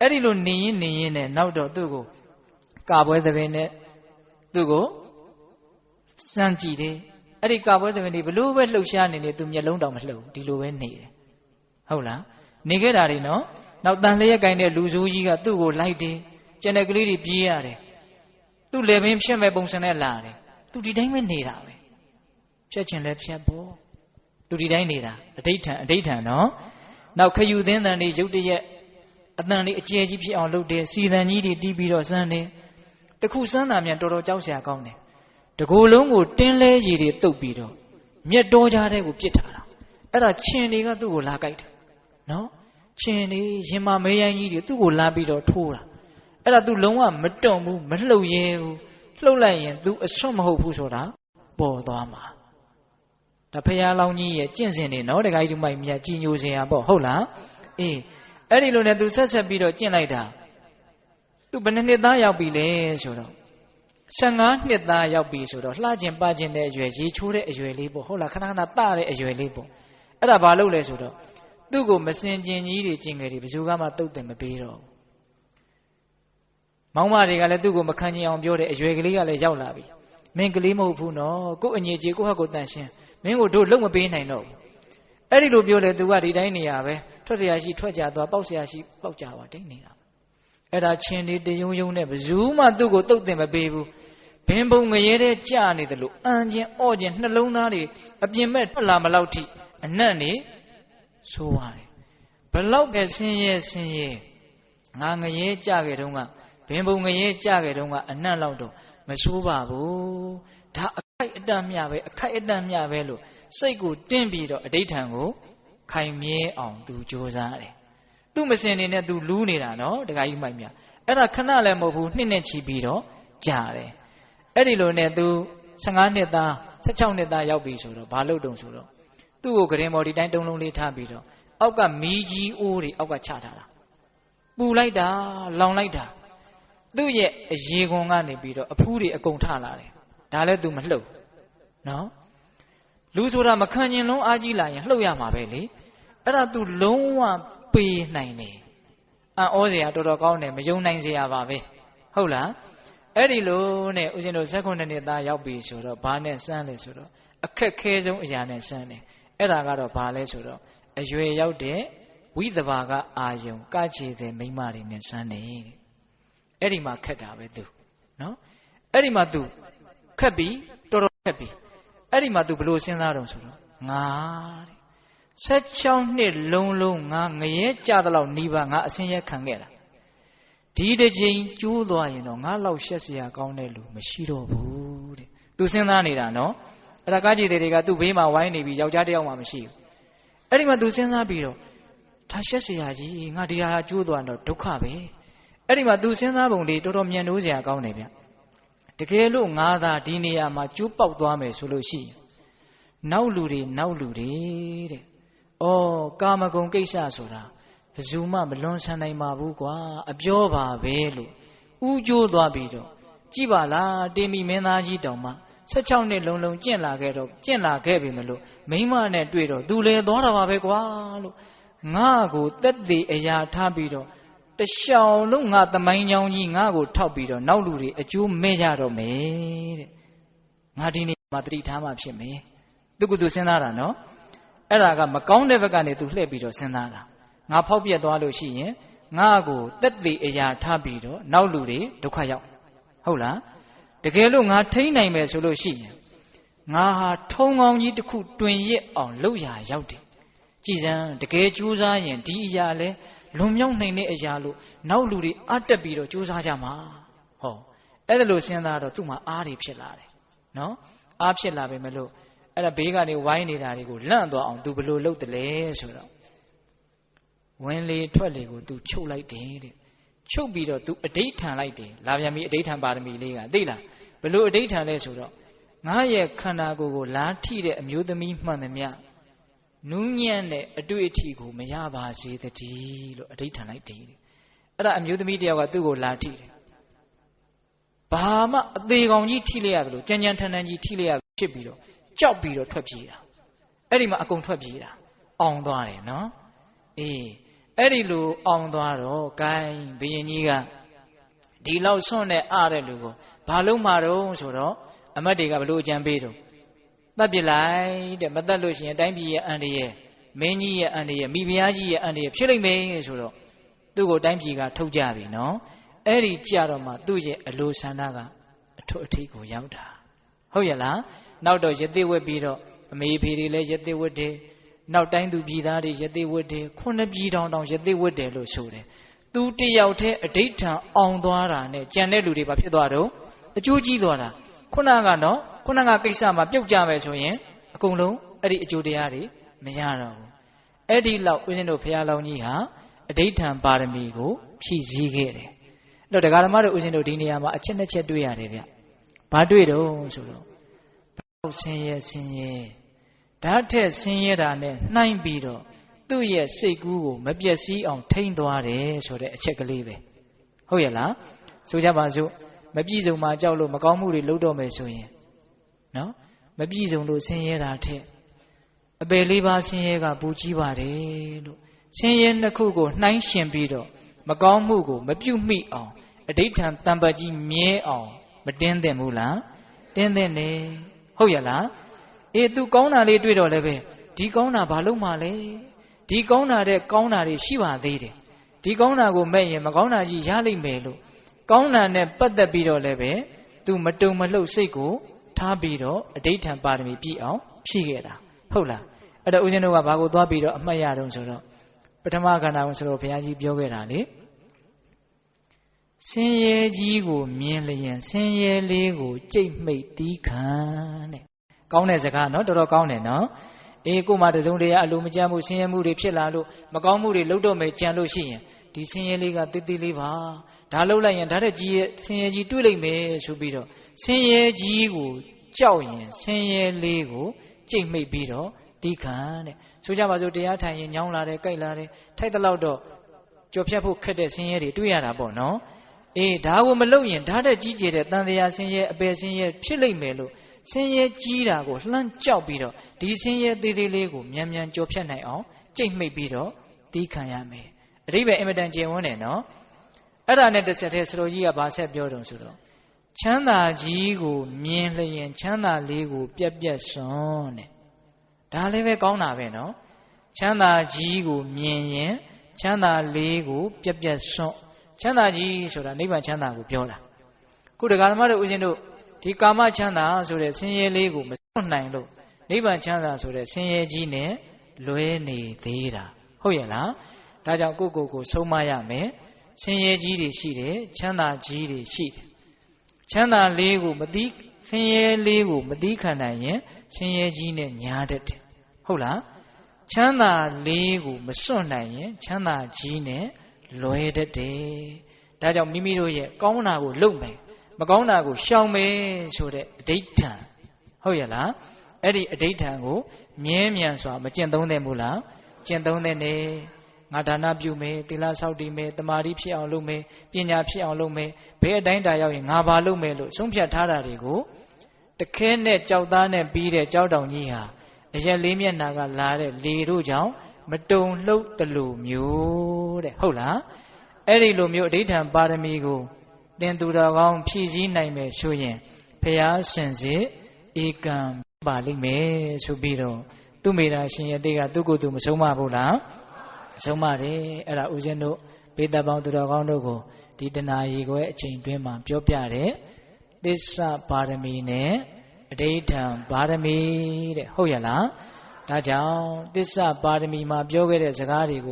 အဲ့ဒီလိုနေရင်နေရင်နဲ့နောက်တော့သူ့ကိုကာပွဲသဘင်နဲ့သူ့ကိုစမ်းကြည့်တယ်အဲ့ဒီကာပွဲသဘင်တွေဘလို့ပဲလှုပ်ရှားနေနေသူမျက်လုံးတောင်မလှုပ်ဒီလိုပဲနေတယ်ဟုတ်လားနေခဲ့တာတွေနော်နောက်တန်လျက်ကင်တဲ့လူဆိုးကြီးကသူ့ကိုလိုက်တယ်ကျန်တဲ့ကလေးတွေပြေးရတယ်သူ့လေပင်ဖြတ်မဲ့ပုံစံနဲ့လာတယ်သူဒီတိုင်းပဲနေတာပဲဖြတ်ချင်လဲဖြတ်ဖို့သူဒီတိုင်းနေတာအဋိဋ္ဌံအဋိဋ္ဌံနော်နောက်ခယူသင်းတန်တွေရုတ်တရက် အတန်လေးအကျယ်ကြီးဖြစ်အောင်လုပ်တယ်စီတန်ကြီးတွေတီးပြီးတော့စမ်းတယ်တခုစမ်းတာမြန်တော်တော်ကြောက်စရာကောင်းတယ်တကူလုံးကိုတင်းလဲရည်တွေတုပ်ပြီးတော့မြက်တော်ကြားတဲ့ကိုပြစ်ထားတာအဲ့ဒါခြင်တွေကသူ့ကိုလာကြိုက်တယ်နော်ခြင်တွေရင်မမေးရိုင်းကြီးတွေသူ့ကိုလာပြီးတော့ထိုးတာအဲ့ဒါ तू လုံးဝမတွန့်ဘူးမလှုပ်ရဲဘူးလှုပ်လိုက်ရင် तू အဆွတ်မဟုတ်ဘူးဆိုတာပေါ်သွားမှာဒါဖရာလောင်းကြီးရဲ့ကျင့်စဉ်တွေနော်တခါကြီးဒီမိုက်မြတ်ကြီးညိုစင်ရပေါ့ဟုတ်လားအေး အဲ့ဒီလိုနဲ့ तू ဆက်ဆက်ပြီးတော့ကျင့်လိုက်တာ तू ဘယ်နှစ်နှစ်သားရောက်ပြီလဲဆိုတော့15နှစ်သားရောက်ပြီဆိုတော့လှကျင်ပကျင်တဲ့အရွယ်ရေချိုးတဲ့အရွယ်လေးပေါ့ဟုတ်လားခဏခဏတတဲ့အရွယ်လေးပေါ့အဲ့ဒါဘာလို့လဲဆိုတော့သူ့ကိုမစင်ကျင်ကြီးတွေကျင်ငယ်တွေဘယ်သူကမှတုတ်တယ်မပေးတော့ဘူးမောင်မတွေကလည်းသူ့ကိုမခံကျင်အောင်ပြောတယ်အရွယ်ကလေးကလည်းရောက်လာပြီမင်းကလေးမဟုတ်ဘူးနော်ကို့အငြိကြီးကိုဟတ်ကိုတန်ရှင်းမင်းကိုတို့လုံမပေးနိုင်တော့ဘူးအဲ့ဒီလိုပြောလေသူကဒီတိုင်းနေရပဲ ထွက်เสียရှိထွက်ကြသွားပေါက်เสียရှိပေါက်ကြပါတိတ်နေတာအဲ့ဒါချင်းဒီတယုံယုံနဲ့ဘယ်သူမှသူ့ကိုတုတ်တင်မပေးဘူးဘင်းပုံငရဲတဲ့ကြာနေတယ်လို့အန်ချင်းအော့ချင်းနှလုံးသားတွေအပြင်မဲ့ထွက်လာမလောက်ထိအနက်နေဆိုးပါတယ်ဘလောက်ပဲဆင်းရဲဆင်းရဲငါငရဲကြခဲ့တုန်းကဘင်ပုံငရဲကြခဲ့တုန်းကအနတ်လောက်တော့မဆိုးပါဘူးဒါအခိုက်အတန့်မြပဲအခိုက်အတန့်မြပဲလို့စိတ်ကိုတင်းပြီးတော့အဋိဋ္ဌံကို ခိုင်မြဲအောင်သူကြိုးစားတယ်သူ့မစင်နေနဲ့သူလူးနေတာနော်တခါကြီးမိုက်မြအဲ့ဒါခဏလည်းမဟုတ်ဘူးနှစ်နဲ့ချီပြီးတော့ကြာတယ်အဲ့ဒီလိုနဲ့သူ15နှစ်သား16နှစ်သားရောက်ပြီဆိုတော့ဘာလုပ်တုံဆိုတော့သူ့ကိုဂရင်မော်ဒီတိုင်းတုံးလုံးလေးထားပြီးတော့အောက်ကမီးကြီးအိုးတွေအောက်ကချထားတာပူလိုက်တာလောင်လိုက်တာသူ့ရဲ့အရေခွန်ကနေပြီးတော့အဖူးတွေအကုန်ထလာတယ်ဒါလည်းသူမလှုပ်နော် လူဆိုတာမခံကျင်လုံးအားကြီးလာရင်လှုပ်ရမှာပဲလေအဲ့ဒါသူလုံးဝပေးနိုင်တယ်အံ့ဩစရာတော်တော်ကောင်းတယ်မယုံနိုင်စရာပါပဲဟုတ်လားအဲ့ဒီလိုနဲ့ဦးဇင်းတို့၁၉နှစ်သားရောက်ပြီဆိုတော့ဘာနဲ့စမ်းလဲဆိုတော့အခက်ခဲဆုံးအရာနဲ့စမ်းတယ်အဲ့ဒါကတော့ဘာလဲဆိုတော့အရွယ်ရောက်တဲ့ဝိသဘာကအာယုံကချေတဲ့မိမတွေနဲ့စမ်းတယ်တဲ့အဲ့ဒီမှာခက်တာပဲသူနော်အဲ့ဒီမှာသူခက်ပြီတော်တော်ခက်ပြီ အဲ့ဒီမှာသူဘလို့စဉ်းစားတော့ဆိုတော့ငါတဲ့16နှစ်လုံးလုံးငါငရဲကြတဲ့လောက်နှီးပါငါအစင်းရဲခံခဲ့တာဒီတစ်ချိန်ကျိုးသွားရင်တော့ငါလောက်ရှက်စရာကောင်းတဲ့လူမရှိတော့ဘူးတဲ့သူစဉ်းစားနေတာနော်အဲ့ဒါကားကြည်တွေကသူ့ဘေးမှာဝိုင်းနေပြီးယောက်ျားတယောက်မှမရှိဘူးအဲ့ဒီမှာသူစဉ်းစားပြီးတော့ဒါရှက်စရာကြီးငါဒီဟာကျိုးသွားတော့ဒုက္ခပဲအဲ့ဒီမှာသူစဉ်းစားပုံလေးတော်တော်မြန်နိုးစရာကောင်းတယ်ဗျ တကယ်လို့ငါသာဒီနေရာမှာကျိုးပေါက်သွားမယ်ဆိုလို့ရှိရင်နောက်လူတွေနောက်လူတွေတဲ့။အော်ကာမဂုဏ်ကိစ္စဆိုတာဘယ်သူမှမလွန်ဆန်နိုင်ပါဘူးကွာအပြောပါပဲလို့ဥကျိုးသွားပြီးတော့ကြည်ပါလားတင်မီမင်းသားကြီးတောင်မှ16နှစ်လုံးလုံးကျင့်လာခဲ့တော့ကျင့်လာခဲ့ပြီမလို့မိမနဲ့တွေ့တော့သူလေသွားတာပါပဲကွာလို့ငါ့ကိုတက်သေးအရာထားပြီးတော့ တရှောင်လုံးငါသမိုင်းကြောင်းကြီးငါ့ကိုထောက်ပြီးတော့နောက်လူတွေအကျိုးမဲ့ကြတော့မယ်တဲ့ငါဒီနေ့မှတတိထားမှဖြစ်မယ်သူကသူစဉ်းစားတာနော်အဲ့ဒါကမကောင်းတဲ့ဘက်ကနေသူလှည့်ပြီးတော့စဉ်းစားတာငါဖောက်ပြက်သွားလို့ရှိရင်ငါ့ကိုတက်သေးအရာထားပြီးတော့နောက်လူတွေဒုက္ခရောက်ဟုတ်လားတကယ်လို့ငါထိမ့်နိုင်မယ်ဆိုလို့ရှိရင်ငါဟာထုံကောင်းကြီးတစ်ခုတွင်ရစ်အောင်လုပ်ရရောက်တယ်ကြည်စံတကယ်ကြိုးစားရင်ဒီအရာလဲ လွန်မြောက်နိုင်တဲ့အရာလို့နောက်လူတွေအတက်ပြီးတော့ကြိုးစားကြမှာဟုတ်အဲ့ဒါလို့စဉ်းစားတော့သူ့မှာအားတွေဖြစ်လာတယ်နော်အားဖြစ်လာပေမဲ့လို့အဲ့ဒါဘေးကနေဝိုင်းနေတာတွေကိုလန့်သွားအောင်သူဘယ်လိုလုပ်တယ်လဲဆိုတော့ဝင်လေထွက်လေကို तू ချုပ်လိုက်တယ်တဲ့ချုပ်ပြီးတော့ तू အဋိဌံလိုက်တယ်လာပြန်ပြီအဋိဌံပါရမီလေးကသိလားဘလို့အဋိဌံလဲဆိုတော့ငါရဲ့ခန္ဓာကိုယ်ကိုလာထိတဲ့အမျိုးသမီးမှန်သမျှ နူးညံ့တဲ့အတွေ့အထိကိုမရပါစေတည်းလို့အဋိဋ္ဌံလိုက်တယ်အဲ့ဒါအမျိုးသမီးတယောက်ကသူ့ကိုလာထိတယ်ဘာမှအသေးကောင်ကြီးထိလိုက်ရတယ်လို့ကြမ်းကြမ်းထန်ထန်ကြီးထိလိုက်ရဖြစ်ပြီးတော့ကြောက်ပြီးတော့ထွက်ပြေးတာအဲ့ဒီမှာအကုန်ထွက်ပြေးတာအောင်သွားတယ်နော်အေးအဲ့ဒီလိုအောင်သွားတော့ gain ဘယင်ကြီးကဒီလောက်ဆွန့်နဲ့အားတဲ့လူကိုဘာလို့မှာတော့ဆိုတော့အမတ်တွေကဘလို့အကြံပေးတော့ တတ်ပြလိုက်တဲ့မတတ်လို့ရှိရင်တိုင်းပြည်ရဲ့အန္တရာယ်မင်းကြီးရဲ့အန္တရာယ်မိဖုရားကြီးရဲ့အန္တရာယ်ဖြစ်လိမ့်မယ်ဆိုတော့သူ့ကိုတိုင်းပြည်ကထုတ်ကြပြီနော်အဲ့ဒီကြတော့မှသူ့ရဲ့အလိုဆန္ဒကအထွတ်အထိပ်ကိုရောက်တာဟုတ်ရဲ့လားနောက်တော့ရသေးဝက်ပြီးတော့အမေဖေတွေလည်းရသေးဝက်တယ်နောက်တိုင်းသူပြည်သားတွေရသေးဝက်တယ်ခုနှစ်ပြည်တောင်တောင်ရသေးဝက်တယ်လို့ဆိုတယ်သူတယောက်တည်းအဋိဋ္ဌံအောင်သွားတာနဲ့ကြံတဲ့လူတွေဘာဖြစ်သွားတော့အကျိုးကြီးသွားတာ ခုနကတော့ခုနကကိစ္စမှာပြုတ်ကြမယ်ဆိုရင်အကုန်လုံးအဲ့ဒီအကျိုးတရားတွေမရတော့ဘူးအဲ့ဒီလောက်ဦးဇင်းတို့ဘုရားလောင်းကြီးဟာအဋိဋ္ဌံပါရမီကို ဖြည့်ဆည်းခဲ့တယ်အဲ့တော့တရားဓမ္မတို့ဦးဇင်းတို့ဒီနေရာမှာအချက်နှစ်ချက်တွေ့ရတယ်ဗျဘာတွေ့တော့ဆိုတော့ဘောက်ဆင်းရဲဆင်းရဲဓာတ်ထက်ဆင်းရဲတာနဲ့နှိုင်းပြီးတော့သူ့ရဲ့စိတ်ကူးကိုမပျက်စီးအောင်ထိန်းသွားတယ်ဆိုတဲ့အချက်ကလေးပဲဟုတ်ရဲ့လားဆိုကြပါစို့ မပြည့်စုံမှကြောက်လို့မကောင်းမှုတွေလုပ်တော့မယ်ဆိုရင်နော်မပြည့်စုံလို့ဆင်းရဲတာထက်အပယ်လေးပါးဆင်းရဲကပူကြီးပါတယ်လို့ဆင်းရဲနှစ်ခုကိုနှိုင်းရှင်ပြီးတော့မကောင်းမှုကိုမပြုတ်မိအောင်အဋိဋ္ဌံတံပကြီးမြဲအောင်မတင်းသင့်ဘူးလားတင်းသင့်တယ်ဟုတ်ရလားအေး तू ကောင်းတာလေးတွေ့တော့လည်းပဲဒီကောင်းတာဘာလို့မှလဲဒီကောင်းတာတဲ့ကောင်းတာတွေရှိပါသေးတယ်ဒီကောင်းတာကိုမဲ့ရင်မကောင်းတာကြီးရလိမ့်မယ်လို့ ကောင်းတာနဲ့ပတ်သက်ပြီးတော့လည်းပဲ तू မတုံမလှုပ်စိတ်ကိုထားပြီးတော့အဋိဋ္ဌံပါရမီပြည့်အောင်ဖြည့်ခဲ့တာဟုတ်လားအဲ့တော့ဦးဇင်းတို့ကဘာကိုသွားပြီးတော့အမှတ်ရတော့ဆိုတော့ပထမခန္ဓာဝင်ဆိုတော့ဘုရားကြီးပြောခဲ့တာလေဆင်းရဲကြီးကိုမြင်လျင်ဆင်းရဲလေးကိုကြိတ်မိတ်တီးခံတဲ့ကောင်းတဲ့စကားနော်တော်တော်ကောင်းတယ်နော်အေးကို့မှာတစုံတရာအလိုမကျမှုဆင်းရဲမှုတွေဖြစ်လာလို့မကောင်းမှုတွေလုပ်တော့မယ်ကြံလို့ရှိရင် ဒီဆင်းရဲလေးကတိတိလေးပါဒါလှုပ်လိုက်ရင်ဒါတဲ့ကြီးရဲ့ဆင်းရဲကြီးတွေ့လိမ့်မယ်ဆိုပြီးတော့ဆင်းရဲကြီးကိုကြောက်ရင်ဆင်းရဲလေးကိုကြိတ်မိတ်ပြီးတော့တီးခံတဲ့ဆိုကြပါစို့တရားထိုင်ရင်ညောင်းလာတယ်ကြိုက်လာတယ်ထိုက်တဲ့လောက်တော့ကြော်ဖြတ်ဖို့ခက်တဲ့ဆင်းရဲတွေတွေ့ရတာပေါ့နော်အေးဒါကိုမလုပ်ရင်ဓာတ်တက်ကြီးကျယ်တဲ့တန်တရားဆင်းရဲအပယ်ဆင်းရဲဖြစ်လိမ့်မယ်လို့ဆင်းရဲကြီးတာကိုလှမ်းကြောက်ပြီးတော့ဒီဆင်းရဲသေးသေးလေးကိုမြန်မြန်ကြော်ဖြတ်နိုင်အောင်ကြိတ်မိတ်ပြီးတော့တီးခံရမယ် အတိပ္ပယ်အင်မတန်ကျယ်ဝန်းတယ်နော်အဲ့ဒါနဲ့တစ်ဆက်တည်းစလိုကြီးကဘာဆက်ပြောတုံဆိုတော့ချမ်းသာကြီးကိုမြင်လျင်ချမ်းသာလေးကို ပြက်ပြက်စွန်းတဲ့ဒါလည်းပဲကောင်းတာပဲနော်ချမ်းသာကြီးကိုမြင်ရင်ချမ်းသာလေးကို ပြက်ပြက်စွန်းချမ်းသာကြီးဆိုတာနိဗ္ဗာန်ချမ်းသာကိုပြောတာခုတရားဓမ္မတို့ဦးဇင်းတို့ဒီကာမချမ်းသာဆိုတဲ့ဆင်းရဲလေးကိုမစွန့်နိုင်လို့နိဗ္ဗာန်ချမ်းသာဆိုတဲ့ဆင်းရဲကြီးနဲ့လွဲနေသေးတာဟုတ်ရဲ့လား ဒါကြောင့်ကိုယ့်ကိုယ်ကိုဆုံးမရမယ်ဆင်းရဲကြီးတွေရှိတယ်ချမ်းသာကြီးတွေရှိတယ်ချမ်းသာလေးကိုမသိဆင်းရဲလေးကိုမသိခံနိုင်ရင်ဆင်းရဲကြီးနဲ့ညားတတ်တယ်ဟုတ်လားချမ်းသာလေးကိုမစွန့်နိုင်ရင်ချမ်းသာကြီးနဲ့လွယ်တတ်တယ်ဒါကြောင့်မိမိတို့ရဲ့ကောင်းတာကိုလုပ်မယ်မကောင်းတာကိုရှောင်မယ်ဆိုတဲ့အဋိဋ္ဌံဟုတ်ရဲ့လားအဲ့ဒီအဋိဋ္ဌံကိုမြဲမြံစွာမကျင့်သုံးသင့်ဘူးလားကျင့်သုံးသင့်တယ် ငါဒါနပြုမယ်သီလဆောက်တည်မယ်တမာတိဖြစ်အောင်လုပ်မယ်ပညာဖြစ်အောင်လုပ်မယ်ဘယ်အတိုင်းတာရောက်ရင်ငါဘာလုပ်မယ်လို့ဆုံးဖြတ်ထားတာတွေကိုတခဲနဲ့ကြောက်သားနဲ့ပြီးတဲ့ကြောက်တောင်ကြီးဟာအရက်လေးမျက်နာကလာတဲ့လေတို့ကြောင့်မတုံလှုပ်တလူမျိုးတဲ့ဟုတ်လားအဲ့ဒီလိုမျိုးအဋိဌံပါရမီကိုတင်သူတော်ကောင်းဖြည့်ဆည်းနိုင်မယ်ဆိုရင်ဖရာရှင်စေဧကံပါလိမ့်မယ်ဆိုပြီးတော့သူမိတာရှင်ရဲ့တိတ်ကသူ့ကိုယ်သူမဆုံးမဘူးလား ဆုံးမတယ်အဲ့ဒါဦးဇင်းတို့ဘေးတပေါင်းသူတော်ကောင်းတို့ကိုဒီတဏှာရီခွဲအချိန်တွင်းမှာပြောပြတယ်သစ္စာပါရမီနဲ့အဋိဌံပါရမီတဲ့ဟုတ်ရလားဒါကြောင့်သစ္စာပါရမီမှာပြောခဲ့တဲ့စကားတွေကို